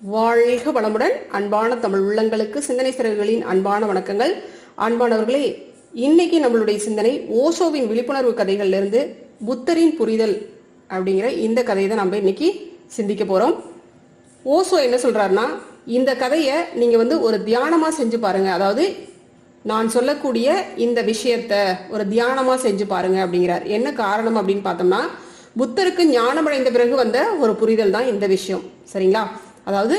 வாழ்க வளமுடன். அன்பான தமிழ் உள்ளங்களுக்கு சிந்தனை சிறகுகளின் அன்பான வணக்கங்கள். அன்பானவர்களே இன்னைக்கு நம்மளுடைய சிந்தனை ஓஷோவின் விழிப்புணர்வு கதைகள்லேருந்து புத்தரின் புரிதல் அப்படிங்கிற இந்த கதையை தான் நம்ம இன்னைக்கு சிந்திக்க போகிறோம் ஓசோ என்ன சொல்கிறாருன்னா இந்த கதையை நீங்கள் வந்து ஒரு தியானமாக செஞ்சு பாருங்கள் அதாவது நான் சொல்லக்கூடிய இந்த விஷயத்த ஒரு தியானமாக செஞ்சு பாருங்க அப்படிங்கிறார். என்ன காரணம் அப்படின்னு பார்த்தோம்னா புத்தருக்கு ஞானம் அடைந்த பிறகு வந்த ஒரு புரிதல் தான் இந்த விஷயம். சரிங்களா? அதாவது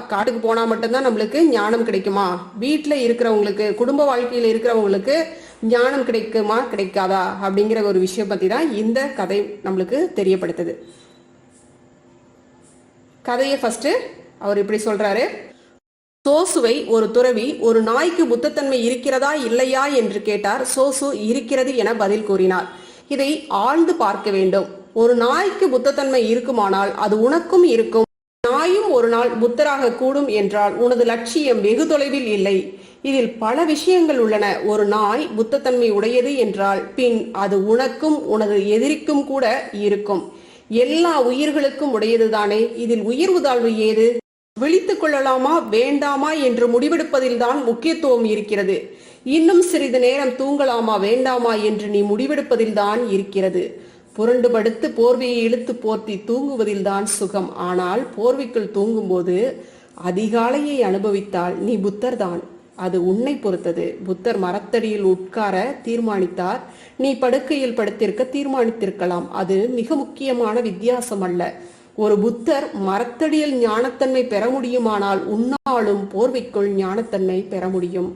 காட்டுக்கு போனா மட்டும்தான் நம்மளுக்கு ஞானம் கிடைக்குமா? வீட்டில் இருக்கிறவங்களுக்கு குடும்ப வாழ்க்கையில இருக்கிறவங்களுக்கு ஞானம் கிடைக்குமா கிடைக்காதா? அப்படிங்கிற ஒரு விஷயம் பத்தி தான் இந்த கதை நம்மளுக்கு தெரியப்படுத்துது. கதையை ஃபர்ஸ்ட் அவர் இப்படி சொல்றாரு. சோசுவை ஒரு துறவி ஒரு நாய்க்கு புத்தத்தன்மை இருக்கிறதா இல்லையா என்று கேட்டார். சோசு இருக்கிறது என பதில் கூறினார். இதை ஆழ்ந்து பார்க்க வேண்டும். ஒரு நாய்க்கு புத்தத்தன்மை இருக்குமானால் அது உனக்கும் இருக்கும். நாயும் ஒரு நாள் புத்தராக கூடும் என்றால் உனது லட்சியம் வெகு தொலைவில் இல்லை. இதில் பல விஷயங்கள் உள்ளன. ஒரு நாய் புத்தத்தன்மை உடையது என்றால் பின் அது உனக்கும் உனது எதிரிக்கும் கூட இருக்கும். எல்லா உயிர்களுக்கும் உடையதுதானே. இதில் உயர்வு தாழ்வு ஏது? விழித்துக் கொள்ளலாமா? வேண்டாமா? என்று முடிவெடுப்பதில்தான் முக்கியத்துவம் இருக்கிறது. இன்னும் சிறிது நேரம் தூங்கலாமா? வேண்டாமா? என்று நீ முடிவெடுப்பதில்தான் இருக்கிறது. புரண்டு படுத்து போர்வையை இழுத்து போர்த்தி தூங்குவதில்தான் சுகம். ஆனால் போர்வைக்குள் தூங்கும்போது அதிகாலையை அனுபவித்தால் நீ புத்தர் தான் அது உன்னை பொறுத்தது. புத்தர் மரத்தடியில் உட்கார தீர்மானித்தார். நீ படுக்கையில் படுத்திருக்க தீர்மானித்திருக்கலாம். அது மிக முக்கியமான வித்தியாசம் அல்ல. ஒரு புத்தர் மரத்தடியில் ஞானத்தன்மை பெற முடியுமானால் உன்னாலும் போர்வைக்குள் ஞானத்தன்மை பெற முடியும்.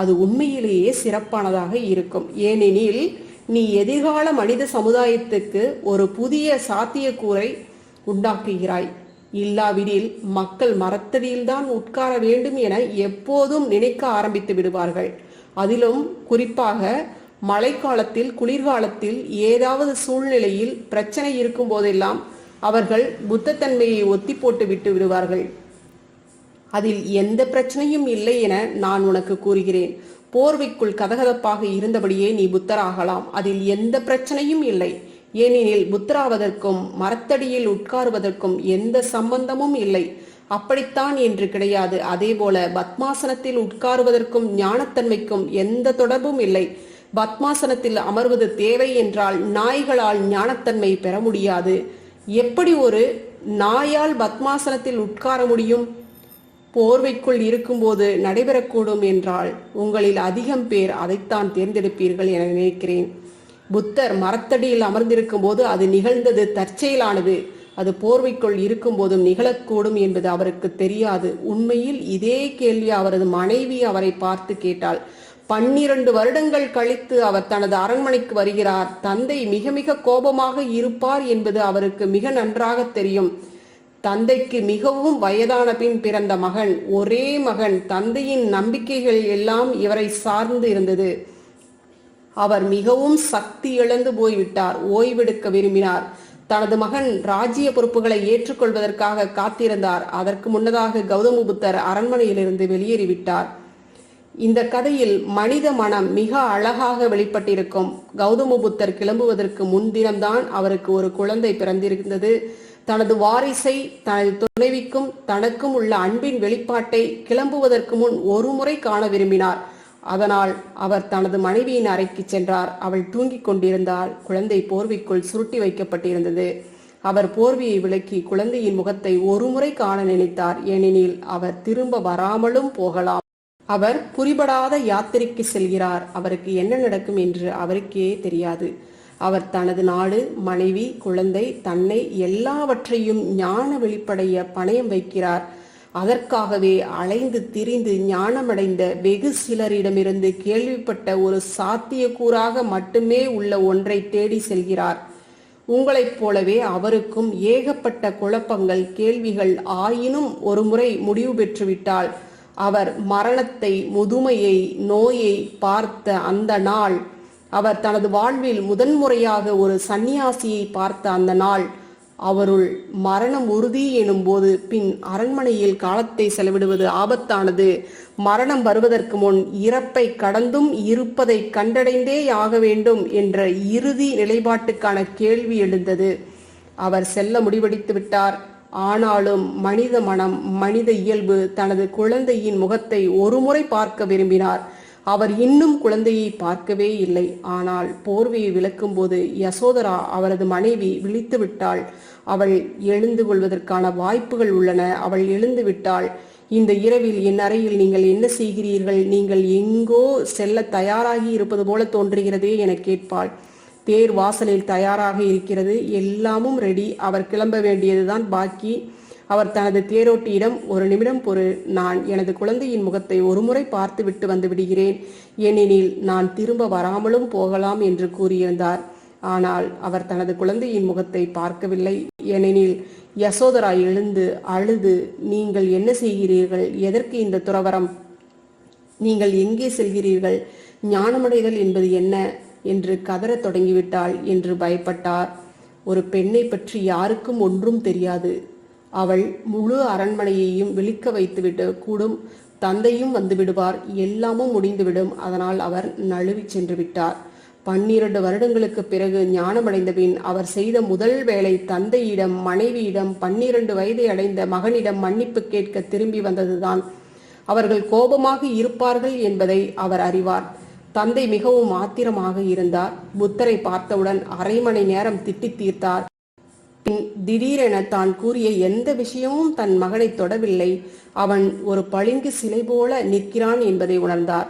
அது உண்மையிலேயே சிறப்பானதாக இருக்கும். ஏனெனில் நீ எதிர்கால மனித சமுதாயத்துக்கு ஒரு புதிய சாத்தியக்கூறை உண்டாக்குகிறாய். இல்லாவிடில் மக்கள் மரத்தடியில்தான் உட்கார வேண்டும் என எப்போதும் நினைக்க ஆரம்பித்து விடுவார்கள். அதிலும் குறிப்பாக மழைக்காலத்தில் குளிர்காலத்தில் ஏதாவது சூழ்நிலையில் பிரச்சனை இருக்கும் போதெல்லாம் அவர்கள் புத்தத்தன்மையை ஒத்தி போட்டு விட்டு விடுவார்கள். அதில் எந்த பிரச்சனையும் இல்லை என நான் உனக்கு கூறுகிறேன். போர்வைக்குள் கதகதப்பாக இருந்தபடியே நீ புத்தராகலாம். அதில் எந்த பிரச்சனையும் இல்லை. ஏனெனில் புத்தராவதற்கும் மரத்தடியில் உட்காருவதற்கும் எந்த சம்பந்தமும் இல்லை. அப்படித்தான் என்று கிடையாது. அதேபோல பத்மாசனத்தில் உட்காருவதற்கும் ஞானத்தன்மைக்கும் எந்த தொடர்பும் இல்லை. பத்மாசனத்தில் அமர்வது தேவை என்றால் நாய்களால் ஞானத்தன்மை பெற முடியாது. எப்படி ஒரு நாயால் பத்மாசனத்தில் உட்கார முடியும்? போர்வைக்குள் இருக்கும்போது நடைபெறக்கூடும் என்றால் உங்களில் அதிகம் பேர் அதைத்தான் தேர்ந்தெடுப்பீர்கள் என நினைக்கிறேன். புத்தர் மரத்தடியில் அமர்ந்திருக்கும் போது அது நிகழ்ந்தது தற்செயலானது. அது போர்வைக்குள் இருக்கும் போதும் நிகழக்கூடும் என்பது அவருக்கு தெரியாது. உண்மையில் இதே கேள்வி அவரது மனைவி அவரை பார்த்து கேட்டாள். பன்னிரண்டு வருடங்கள் கழித்து அவர் தனது அரண்மனைக்கு வருகிறார். தந்தை மிக மிக கோபமாக இருப்பார் என்பது அவருக்கு மிக நன்றாக தெரியும். தந்தைக்கு மிகவும் வயதான பின் பிறந்த மகன். ஒரே மகன். தந்தையின் நம்பிக்கைகள் எல்லாம் இவரை சார்ந்து இருந்தது. அவர் மிகவும் சக்தி இழந்து போய்விட்டார். ஓய்வெடுக்க விரும்பினார். தனது மகன் ராஜ்ய பொறுப்புகளை ஏற்றுக்கொள்வதற்காக காத்திருந்தார். அதற்கு முன்னதாக கௌதம புத்தர் அரண்மனையிலிருந்து வெளியேறிவிட்டார். இந்த கதையில் மனித மனம் மிக அழகாக வெளிப்பட்டிருக்கும். கௌதம புத்தர் கிளம்புவதற்கு முன்தினம்தான் அவருக்கு ஒரு குழந்தை பிறந்திருந்தது. தனது வாரிசை தனது துணைவிக்கும் தனக்கும் உள்ள அன்பின் வெளிப்பாட்டை கிளம்புவதற்கு முன் ஒரு முறை காண விரும்பினார். அதனால் அவர் தனது மனைவியின் அறைக்கு சென்றார். அவள் தூங்கிக் கொண்டிருந்தால் குழந்தை போர்வைக்குள் சுருட்டி வைக்கப்பட்டிருந்தது. அவர் போர்வையை விலக்கி குழந்தையின் முகத்தை ஒருமுறை காண நினைத்தார். ஏனெனில் அவர் திரும்ப வராமலும் போகலாம். அவர் புரிபடாத யாத்திரைக்கு செல்கிறார். அவருக்கு என்ன நடக்கும் என்று அவருக்கே தெரியாது. அவர் தனது நாடு மனைவி குழந்தை தன்னை எல்லாவற்றையும் ஞான வெளிப்படைய பணயம் வைக்கிறார். அதற்காகவே அலைந்து திரிந்து ஞானமடைந்த வெகு சிலரிடமிருந்து கேள்விப்பட்ட ஒரு சாத்தியக்கூறாக மட்டுமே உள்ள ஒன்றை தேடி செல்கிறார். உங்களைப் போலவே அவருக்கும் ஏகப்பட்ட குழப்பங்கள் கேள்விகள் ஆயினும் ஒருமுறை முடிவு பெற்றுவிட்டால் அவர் மரணத்தை முதுமையை நோயை பார்த்த அந்த நாள் அவர் தனது வாழ்வில் முதன்முறையாக ஒரு சந்நியாசியை பார்த்த அந்த நாள் அவருள் மரணம் உறுதி எனும் போது பின் அரண்மனையில் காலத்தை செலவிடுவது ஆபத்தானது. மரணம் வருவதற்கு முன் இறப்பை கடந்தும் இருப்பதை கண்டடைந்தே ஆக வேண்டும் என்ற இறுதி நிலைப்பாட்டுக்கான கேள்வி எழுந்தது. அவர் செல்ல முடிவெடுத்து விட்டார். ஆனாலும் மனித மனம் மனித இயல்பு தனது குழந்தையின் முகத்தை ஒருமுறை பார்க்க விரும்பினார். அவர் இன்னும் குழந்தையை பார்க்கவே இல்லை. ஆனால் போர்வையை விளக்கும்போது யசோதரா அவரது மனைவி விழித்து விட்டாள். அவள் எழுந்து கொள்வதற்கான வாய்ப்புகள் உள்ளன. அவள் எழுந்து விட்டாள். இந்த இரவில் என் அறையில் நீங்கள் என்ன செய்கிறீர்கள்? நீங்கள் எங்கோ செல்ல தயாராகி இருப்பது போல தோன்றுகிறதே என கேட்பாள். தேர் வாசலில் தயாராக இருக்கிறது. எல்லாமும் ரெடி அவர் கிளம்ப வேண்டியதுதான் பாக்கி. அவர் தனது தேரோட்டியிடம் ஒரு நிமிடம் பொறு நான் எனது குழந்தையின் முகத்தை ஒருமுறை பார்த்துவிட்டு வந்து விடுகிறேன். ஏனெனில் நான் திரும்ப வராமலும் போகலாம் என்று கூறியிருந்தார். ஆனால் அவர் தனது குழந்தையின் முகத்தை பார்க்கவில்லை. ஏனெனில் யசோதரா எழுந்து அழுது நீங்கள் என்ன செய்கிறீர்கள்? எதற்கு இந்த துறவரம் நீங்கள் எங்கே செல்கிறீர்கள்? ஞானமடைதல் என்பது என்ன என்று கதறத் தொடங்கிவிட்டாள் என்று பயப்பட்டார். ஒரு பெண்ணை பற்றி யாருக்கும் ஒன்றும் தெரியாது. அவள் முழு அரண்மனையையும் விழிக்க வைத்துவிட்டு கூடும் தந்தையும் வந்துவிடுவார் எல்லாமும் முடிந்துவிடும். அதனால் அவர் நழுவி சென்று விட்டார். பன்னிரண்டு வருடங்களுக்கு பிறகு ஞானமடைந்த பின் அவர் செய்த முதல் வேலை தந்தையிடம் மனைவியிடம் பன்னிரண்டு வயதை அடைந்த மகனிடம் மன்னிப்பு கேட்க திரும்பி வந்ததுதான். அவர்கள் கோபமாக இருப்பார்கள் என்பதை அவர் அறிவார். தந்தை மிகவும் ஆத்திரமாக இருந்தார். புத்தரை பார்த்தவுடன் அரை மணி நேரம் திட்டி தீர்த்தார். பின் திடீரென தான் கூறிய எந்த விஷயமும் தன் மகனை தொடவில்லை. அவன் ஒரு பளிங்கு சிலை போல நிற்கிறான் என்பதை உணர்ந்தார்.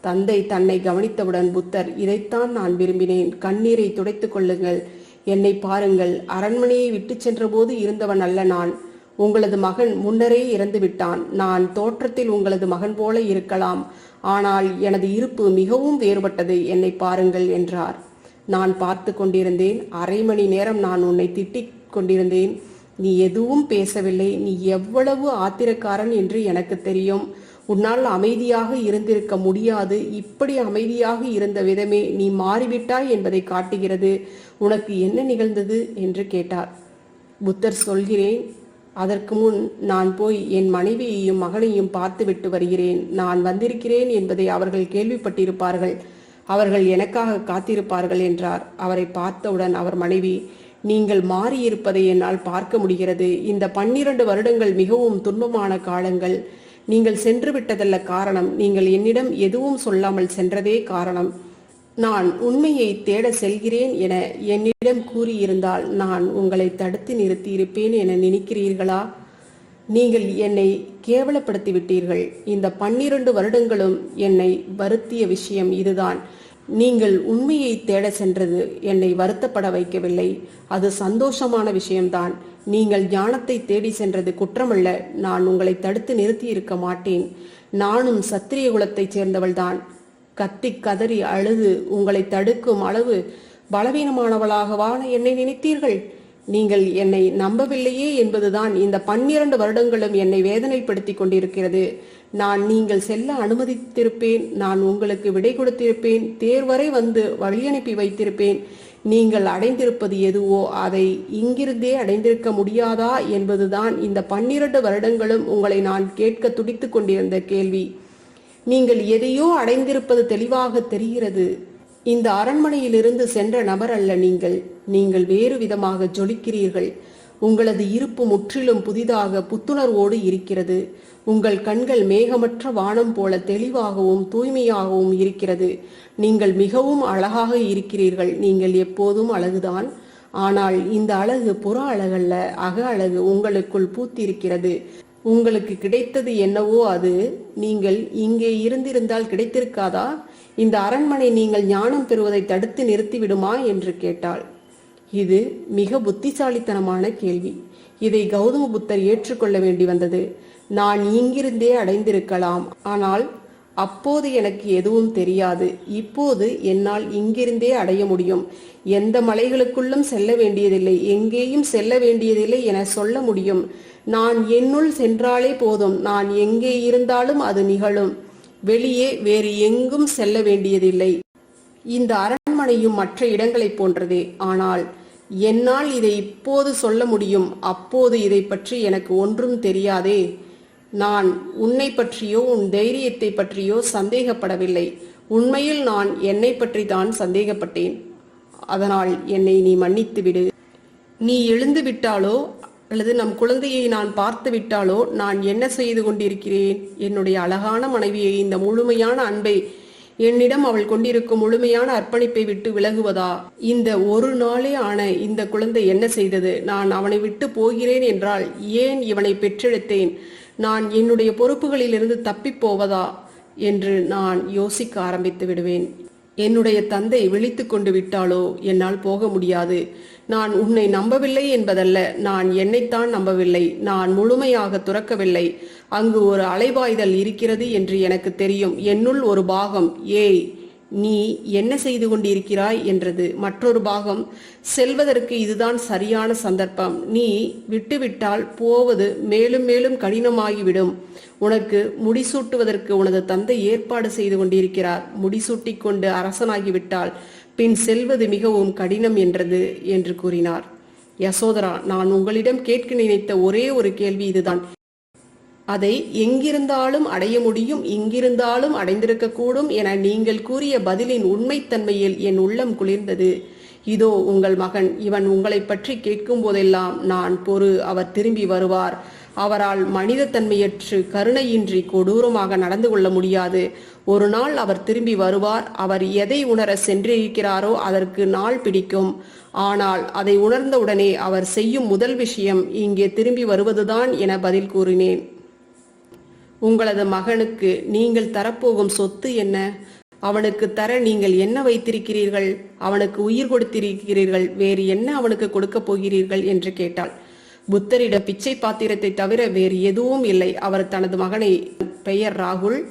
தந்தை தன்னை கவனித்தவுடன் புத்தர் இதைத்தான் நான் விரும்பினேன். கண்ணீரை துடைத்துக் கொள்ளுங்கள். என்னை பாருங்கள். அரண்மனையை விட்டுச் சென்றபோது இருந்தவன் அல்ல நான். உங்களது மகன் முன்னரே இறந்து விட்டான். நான் தோற்றத்தில் உங்களது மகன் போல இருக்கலாம். ஆனால் எனது இருப்பு மிகவும் வேறுபட்டது. என்னை பாருங்கள் என்றார். நான் பார்த்து கொண்டிருந்தேன். அரை மணி நேரம் நான் உன்னை திட்டிக் கொண்டிருந்தேன். நீ எதுவும் பேசவில்லை. நீ எவ்வளவு ஆத்திரக்காரன் என்று எனக்கு தெரியும். உன்னால் அமைதியாக இருந்திருக்க முடியாது. இப்படி அமைதியாக இருந்த விதமே நீ மாறிவிட்டாய் என்பதை காட்டுகிறது. உனக்கு என்ன நிகழ்ந்தது? என்று கேட்டார். புத்தர் சொல்கிறேன் அதற்கு முன் நான் போய் என் மனைவியையும் மகனையும் பார்த்துவிட்டு வருகிறேன். நான் வந்திருக்கிறேன் என்பதை அவர்கள் கேள்விப்பட்டிருப்பார்கள். அவர்கள் எனக்காக காத்திருப்பார்கள் என்றார். அவரை பார்த்தவுடன் அவர் மனைவி நீங்கள் மாறியிருப்பதை என்னால் பார்க்க முடிகிறது. இந்த பன்னிரண்டு வருடங்கள் மிகவும் துன்பமான காலங்கள். நீங்கள் சென்று விட்டதல்ல காரணம். நீங்கள் என்னிடம் எதுவும் சொல்லாமல் சென்றதே காரணம். நான் உண்மையை தேட செல்கிறேன் என என்னிடம் கூறியிருந்தால் நான் உங்களை தடுத்து நிறுத்தியிருப்பேன் என நினைக்கிறீர்களா? நீங்கள் என்னை கேவலப்படுத்தி விட்டீர்கள் இந்த பன்னிரண்டு வருடங்களும் என்னை வருத்திய விஷயம் இதுதான். நீங்கள் உண்மையை தேட சென்றது என்னை வருத்தப்பட வைக்கவில்லை. அது சந்தோஷமான விஷயம்தான். நீங்கள் ஞானத்தை தேடி சென்றது குற்றமல்ல. நான் உங்களை தடுத்து நிறுத்தி இருக்க மாட்டேன். நானும் சத்திரிய குலத்தைச் சேர்ந்தவள்தான். கத்தி கதறி அழுது உங்களை தடுக்கும் அளவு பலவீனமானவளாகவா என்னை நினைத்தீர்கள்? நீங்கள் என்னை நம்பவில்லையே? என்பதுதான் இந்த பன்னிரண்டு வருடங்களும் என்னை வேதனைப்படுத்தி கொண்டிருக்கிறது. நான் நீங்கள் செல்ல அனுமதித்திருப்பேன் நான் உங்களுக்கு விடை கொடுத்திருப்பேன் தேர்வரை வந்து வழியனுப்பி வைத்திருப்பேன். நீங்கள் அடைந்திருப்பது எதுவோ அதை இங்கிருந்தே அடைந்திருக்க முடியாதா என்பதுதான் இந்த பன்னிரண்டு வருடங்களும் உங்களை நான் கேட்க துடித்து கொண்டிருந்த கேள்வி. நீங்கள் எதையோ அடைந்திருப்பது தெளிவாக தெரிகிறது. இந்த அரண்மனையிலிருந்து சென்ற நபர் அல்ல நீங்கள். நீங்கள் வேறு விதமாக ஜொலிக்கிறீர்கள். உங்களது இருப்பு முற்றிலும் புதிதாக புத்துணர்வோடு இருக்கிறது. உங்கள் கண்கள் மேகமற்ற வானம் போல தெளிவாகவும் தூய்மையாகவும் இருக்கிறது. நீங்கள் மிகவும் அழகாக இருக்கிறீர்கள். நீங்கள் எப்போதும் அழகுதான். ஆனால் இந்த அழகு புற அழகல்ல அக அழகு உங்களுக்குள் பூத்திருக்கிறது. உங்களுக்கு கிடைத்தது என்னவோ அது நீங்கள் இங்கே இருந்திருந்தால் கிடைத்திருக்காதா? இந்த அரண்மனை நீங்கள் ஞானம் பெறுவதை தடுத்து நிறுத்திவிடுமா? என்று கேட்டாள். இது மிக புத்திசாலித்தனமான கேள்வி. இதை கௌதம புத்தர் ஏற்றுக்கொள்ள வேண்டி வந்தது. நான் இங்கிருந்தே அடைந்திருக்கலாம். ஆனால் அப்போது எனக்கு எதுவும் தெரியாது. இப்போது என்னால் இங்கிருந்தே அடைய முடியும். எந்த மலைகளுக்குள்ளும் செல்ல வேண்டியதில்லை. எங்கேயும் செல்ல வேண்டியதில்லை என சொல்ல முடியும். நான் என்னுள் சென்றாலே போதும். நான் எங்கே இருந்தாலும் அது நிகழும். வெளியே வேறு எங்கும் செல்ல வேண்டியதில்லை. இந்த அரண்மனையும் மற்ற இடங்களைப் போன்றதே. ஆனால் என்னால் இதை இப்போது சொல்ல முடியும். அப்போது இதை பற்றி எனக்கு ஒன்றும் தெரியாதே. நான் உன்னை பற்றியோ உன் தைரியத்தை பற்றியோ சந்தேகப்படவில்லை. உண்மையில் நான் என்னை பற்றி தான் சந்தேகப்பட்டேன். அதனால் என்னை நீ மன்னித்து விடு. நீ எழுந்து விட்டாலோ அல்லது நம் குழந்தையை நான் பார்த்து விட்டாலோ நான் என்ன செய்து கொண்டிருக்கிறேன்? என்னுடைய அழகான மனைவியை இந்த முழுமையான அன்பை என்னிடம் அவள் கொண்டிருக்கும் முழுமையான அர்ப்பணிப்பை விட்டு விலகுவதா? இந்த ஒரு நாளே ஆன இந்த குழந்தை என்ன செய்தது? நான் அவனை விட்டு போகிறேன் என்றால் ஏன் இவனை பெற்றெடுத்தேன்? நான் என்னுடைய பொறுப்புகளிலிருந்து தப்பிப் போவதா? என்று நான் யோசிக்க ஆரம்பித்து விடுவேன். என்னுடைய தந்தை விழித்து கொண்டு விட்டாலோ? என்னால் போக முடியாது. நான் உன்னை நம்பவில்லை என்பதல்ல. நான் என்னைத்தான் நம்பவில்லை. நான் முழுமையாக துறக்கவில்லை. அங்கு ஒரு அலைபாய்தல் இருக்கிறது என்று எனக்கு தெரியும். என்னுள் ஒரு பாகம் ஏய் நீ என்ன செய்து கொண்டிருக்கிறாய் என்றது. மற்றொரு பாகம் செல்வதற்கு இதுதான் சரியான சந்தர்ப்பம். நீ விட்டுவிட்டால் போவது மேலும் மேலும் கடினமாகிவிடும். உனக்கு முடிசூட்டுவதற்கு உனது தந்தை ஏற்பாடு செய்து கொண்டிருக்கிறார். முடிசூட்டி கொண்டு அரசனாகிவிட்டால் பின் செல்வது மிகவும் கடினம் என்றது என்று கூறினார். யசோதரா நான் உங்களிடம் கேட்க நினைத்த ஒரே ஒரு கேள்வி இதுதான். அதை எங்கிருந்தாலும் அடைய முடியும் இங்கிருந்தாலும் அடைந்திருக்கக்கூடும் என நீங்கள் கூறிய பதிலின் உண்மைத்தன்மையில் என் உள்ளம் குளிர்ந்தது. இதோ உங்கள் மகன் இவன் உங்களை பற்றி கேட்கும் போதெல்லாம் நான் பொறு அவர் திரும்பி வருவார். அவரால் மனிதத்தன்மையற்று கருணையின்றி கொடூரமாக நடந்து கொள்ள முடியாது. ஒரு நாள் அவர் திரும்பி வருவார் அவர் எதை உணர சென்றிருக்கிறாரோ அதற்கு நாள் பிடிக்கும். ஆனால் அதை உணர்ந்தவுடனே அவர் செய்யும் முதல் விஷயம் இங்கே திரும்பி வருவதுதான் என பதில் கூறினேன். உங்களது மகனுக்கு நீங்கள் தரப்போகும் சொத்து என்ன? அவனுக்கு தர நீங்கள் என்ன வைத்திருக்கிறீர்கள்? அவனுக்கு உயிர் கொடுத்திருக்கிறீர்கள். வேறு என்ன அவனுக்கு கொடுக்கப் போகிறீர்கள்? என்று கேட்டாள். புத்தரிடம் பிச்சை பாத்திரத்தை தவிர வேறு எதுவும் இல்லை. அவர் தனது மகனை பெயர் ராகுல்.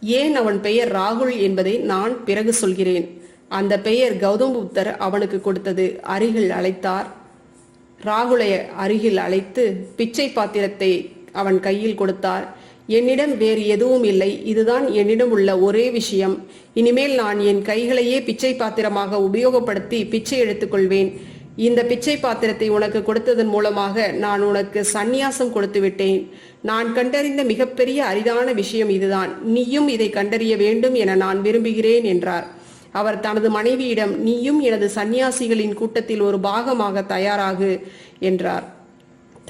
ஏன் அவன் பெயர் ராகுல் என்பதை நான் பிறகு சொல்கிறேன். அந்த பெயர் கௌதம் புத்தர் அவனுக்கு கொடுத்தது. அருகில் அழைத்தார். ராகுலை அருகில் அழைத்து பிச்சை பாத்திரத்தை அவன் கையில் கொடுத்தார். என்னிடம் வேறு எதுவும் இல்லை. இதுதான் என்னிடம் உள்ள ஒரே விஷயம். இனிமேல் நான் என் கைகளையே பிச்சை பாத்திரமாக உபயோகப்படுத்தி பிச்சை எடுத்துக்கொள்வேன். இந்த பிச்சை பாத்திரத்தை உனக்கு கொடுத்ததன் மூலமாக நான் உனக்கு சந்நியாசம் கொடுத்து விட்டேன். நான் கண்டறிந்த மிகப்பெரிய அரிதான விஷயம் இதுதான். நீயும் இதை கண்டறிய வேண்டும் என நான் விரும்புகிறேன் என்றார். அவர் தனது மனைவியிடம் நீயும் எனது சந்நியாசிகளின் கூட்டத்தில் ஒரு பாகமாக தயாராகு என்றார்.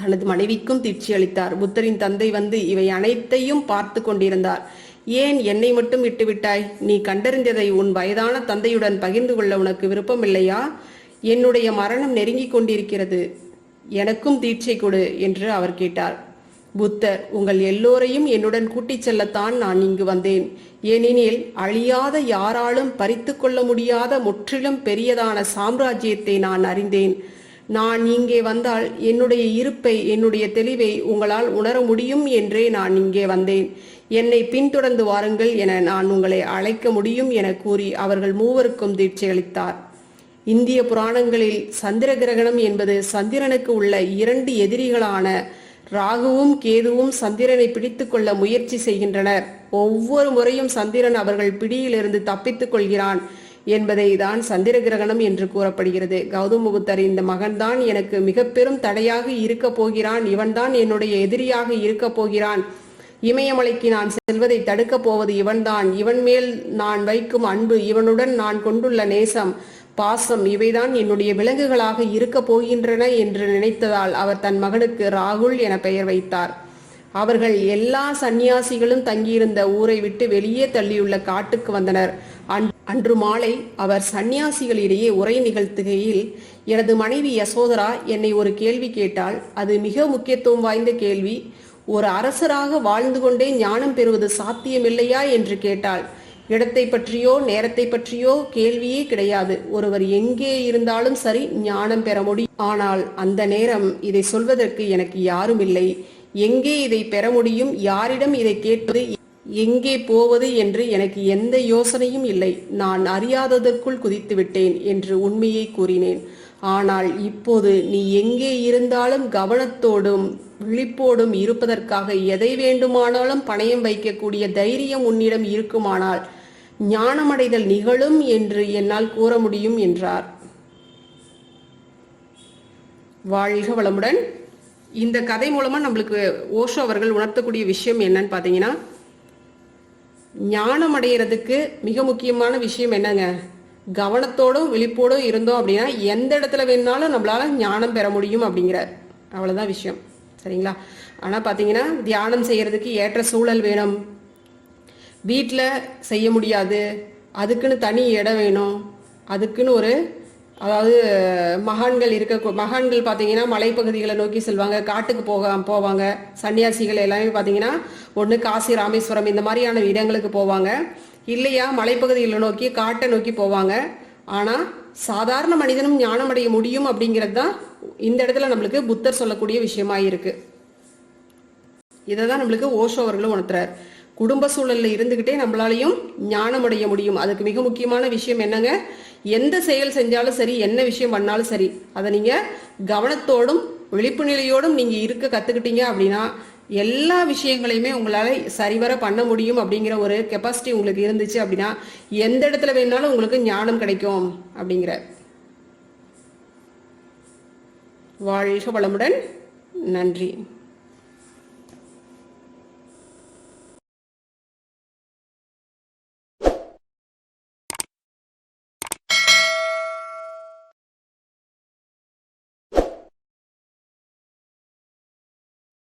தனது மனைவிக்கும் தீட்சி அளித்தார். புத்தரின் தந்தை வந்து இவை அனைத்தையும் பார்த்து கொண்டிருந்தார். ஏன் என்னை மட்டும் விட்டுவிட்டாய்? நீ கண்டறிந்ததை உன் வயதான தந்தையுடன் பகிர்ந்து கொள்ள உனக்கு விருப்பமில்லையா? என்னுடைய மரணம் நெருங்கிக் கொண்டிருக்கிறது. எனக்கும் தீட்சை கொடு என்று அவர் கேட்டார். புத்தர் உங்கள் எல்லோரையும் என்னுடன் கூட்டிச் செல்லத்தான் நான் இங்கு வந்தேன். ஏனெனில் அழியாத யாராலும் பறித்து கொள்ள முடியாத முற்றிலும் பெரியதான சாம்ராஜ்யத்தை நான் அறிந்தேன். நான் இங்கே வந்தால் என்னுடைய இருப்பை என்னுடைய தெளிவை உங்களால் உணர முடியும் என்றே நான் இங்கே வந்தேன். என்னை பின்தொடர்ந்து வாருங்கள் என நான் உங்களை அழைக்க முடியும் என கூறி அவர்கள் மூவருக்கும் தீட்சை அளித்தார். இந்திய புராணங்களில் சந்திர கிரகணம் என்பது சந்திரனுக்கு உள்ள இரண்டு எதிரிகளான ராகுவும் கேதுவும் சந்திரனை பிடித்துக்கொள்ள முயற்சி செய்கின்றனர். ஒவ்வொரு முறையும் சந்திரன் அவர்கள் பிடியிலிருந்து தப்பித்துக் கொள்கிறான். என்பதை தான் சந்திர கிரகணம் என்று கூறப்படுகிறது. கௌதம புத்தர் இந்த மகன்தான் எனக்கு மிக பெரும் தடையாக இருக்க போகிறான். இவன்தான் என்னுடைய எதிரியாக இருக்க போகிறான். இமயமலைக்கு நான் செல்வதை தடுக்கப் போவது இவன்தான். இவன் மேல் நான் வைக்கும் அன்பு இவனுடன் நான் கொண்டுள்ள நேசம் பாசம் இவைதான் என்னுடைய விலங்குகளாக இருக்க போகின்றன என்று நினைத்ததால் அவர் தன் மகனுக்கு ராகுல் என பெயர் வைத்தார். அவர்கள் எல்லா சந்நியாசிகளும் தங்கியிருந்த ஊரை விட்டு வெளியே தள்ளியுள்ள காட்டுக்கு வந்தனர். அன்று மாலை அவர் சந்நியாசிகளிடையே உரை நிகழ்த்துகையில் எனது மனைவி யசோதரா என்னை ஒரு கேள்வி கேட்டால் அது மிக முக்கியத்துவம் வாய்ந்த கேள்வி. ஒரு அரசராக வாழ்ந்து கொண்டே ஞானம் பெறுவது சாத்தியமில்லையா? என்று கேட்டாள். இடத்தை பற்றியோ நேரத்தை பற்றியோ கேள்வியே கிடையாது. ஒருவர் எங்கே இருந்தாலும் சரி ஞானம் பெற முடியும். ஆனால் அந்த நேரம் இதை சொல்வதற்கு எனக்கு யாரும் இல்லை. எங்கே இதை பெற முடியும்? யாரிடம் இதை கேட்பது எங்கே போவது என்று எனக்கு எந்த யோசனையும் இல்லை. நான் அறியாததற்குள் குதித்துவிட்டேன் என்று உண்மையை கூறினேன். ஆனால் இப்போது நீ எங்கே இருந்தாலும் கவனத்தோடும் விழிப்போடும் இருப்பதற்காக எதை வேண்டுமானாலும் பணயம் வைக்கக்கூடிய தைரியம் உன்னிடம் இருக்குமானால் ஞானமடைதல் நிகழும் என்று என்னால் கூற முடியும் என்றார். வாழ்க வளமுடன். இந்த கதை மூலமா நம்மளுக்கு ஓஷோ அவர்கள் உணர்த்தக்கூடிய விஷயம் என்னன்னு பாத்தீங்கன்னா ஞானம் அடைகிறதுக்கு மிக முக்கியமான விஷயம் என்னங்க? கவனத்தோடும் விழிப்போடும் இருந்தோம் அப்படின்னா எந்த இடத்துல வேணாலும் நம்மளால ஞானம் பெற முடியும் அப்படிங்கிறார் அவ்வளோதான் விஷயம். சரிங்களா? ஆனால் பார்த்தீங்கன்னா தியானம் செய்யறதுக்கு ஏற்ற சூழல் வேணும். வீட்டில் செய்ய முடியாது. அதுக்குன்னு தனி இடம் வேணும். அதுக்குன்னு ஒரு அதாவது மகான்கள் இருக்க மகான்கள் பார்த்தீங்கன்னா மலைப்பகுதிகளை நோக்கி செல்வாங்க காட்டுக்கு போக போவாங்க. சன்னியாசிகள் எல்லாமே பார்த்தீங்கன்னா ஒன்று காசி ராமேஸ்வரம் இந்த மாதிரியான இடங்களுக்கு போவாங்க. இல்லையா மலைப்பகுதிகளை நோக்கி காட்டை நோக்கி போவாங்க. ஆனால் சாதாரண மனிதனும் ஞானம் அடைய முடியும் அப்படிங்கிறது தான் இந்த இடத்துல நம்மளுக்கு புத்தர் சொல்லக்கூடிய விஷயமா இருக்கு. இதை தான் நம்மளுக்கு ஓஷோ அவர்களும் உணர்த்துறார். குடும்ப சூழல்ல இருந்துகிட்டே நம்மளாலையும் ஞானம் அடைய முடியும். அதுக்கு மிக முக்கியமான விஷயம் என்னங்க? எந்த செயல் செஞ்சாலும் சரி என்ன விஷயம் பண்ணாலும் சரி அதை நீங்க கவனத்தோடும் விழிப்பு நிலையோடும் நீங்க இருக்க கத்துக்கிட்டீங்க அப்படின்னா எல்லா விஷயங்களையுமே உங்களால சரிவர பண்ண முடியும் அப்படிங்கிற ஒரு கெப்பாசிட்டி உங்களுக்கு இருந்துச்சு அப்படின்னா எந்த இடத்துல வேணாலும் உங்களுக்கு ஞானம் கிடைக்கும் அப்படிங்கிற. வாழ்க வளமுடன். நன்றி.